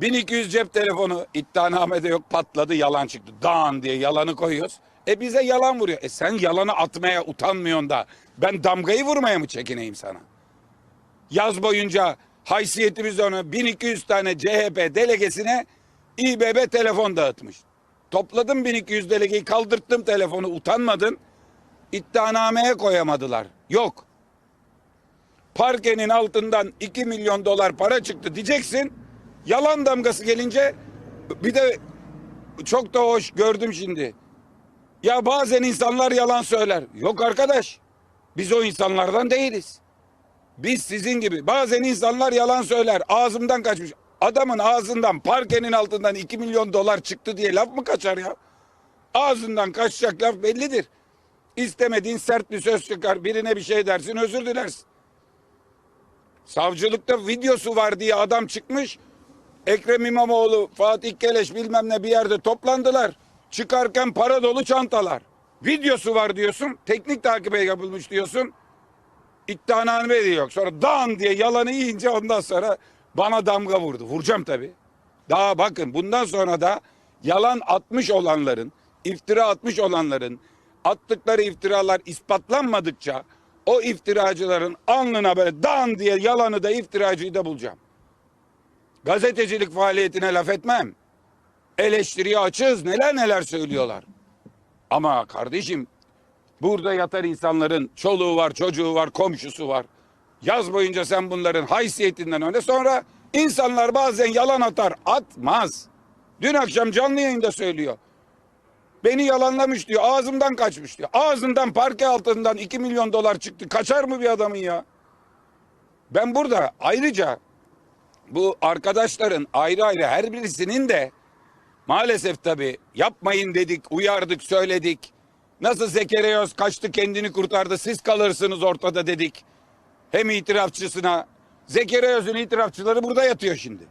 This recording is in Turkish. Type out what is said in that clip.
1200 cep telefonu iddianamede yok patladı yalan çıktı. Dağın diye yalanı koyuyoruz. E bize yalan vuruyor. E sen yalanı atmaya utanmıyorsun da ben damgayı vurmaya mı çekineyim sana? Yaz boyunca haysiyetimiz onu 1200 tane CHP delegesine İBB telefon dağıtmış. Topladım 1200 delegeyi kaldırttım telefonu utanmadın. İddianameye koyamadılar. Yok. Parkenin altından 2 milyon dolar para çıktı diyeceksin. Yalan damgası gelince bir de çok da hoş gördüm şimdi. Ya bazen insanlar yalan söyler. Yok arkadaş. Biz o insanlardan değiliz. Biz sizin gibi. Bazen insanlar yalan söyler. Ağzımdan kaçmış. Adamın ağzından parkenin altından 2 milyon dolar çıktı diye laf mı kaçar ya? Ağzından kaçacak laf bellidir. İstemediğin sert bir söz çıkar. Birine bir şey dersin özür dilersin. Savcılıkta videosu var diye adam çıkmış. Ekrem İmamoğlu, Fatih Keleş bilmem ne bir yerde toplandılar. Çıkarken para dolu çantalar. Videosu var diyorsun. Teknik takibe yapılmış diyorsun. İddianame de yok. Sonra dan diye yalanı yiyince ondan sonra bana damga vurdu. Vuracağım tabii. Daha bakın bundan sonra da yalan atmış olanların, iftira atmış olanların attıkları iftiralar ispatlanmadıkça o iftiracıların alnına böyle dan diye yalanı da iftiracıyı da bulacağım. Gazetecilik faaliyetine laf etmem. Eleştiriye açığız neler neler söylüyorlar. Ama kardeşim burada yatar insanların çoluğu var, çocuğu var, komşusu var. Yaz boyunca sen bunların haysiyetinden öne sonra insanlar bazen yalan atar. Atmaz. Dün akşam canlı yayında söylüyor. Beni yalanlamış diyor. Ağzımdan kaçmış diyor. Ağzından parke altından 2 milyon dolar çıktı. Kaçar mı bir adamın ya? Ben burada ayrıca bu arkadaşların ayrı ayrı her birisinin de maalesef tabii yapmayın dedik, uyardık, söyledik. Nasıl Zekeriya Öz kaçtı kendini kurtardı siz kalırsınız ortada dedik. Hem itirafçısına Zekeriya Öz'ün itirafçıları burada yatıyor şimdi.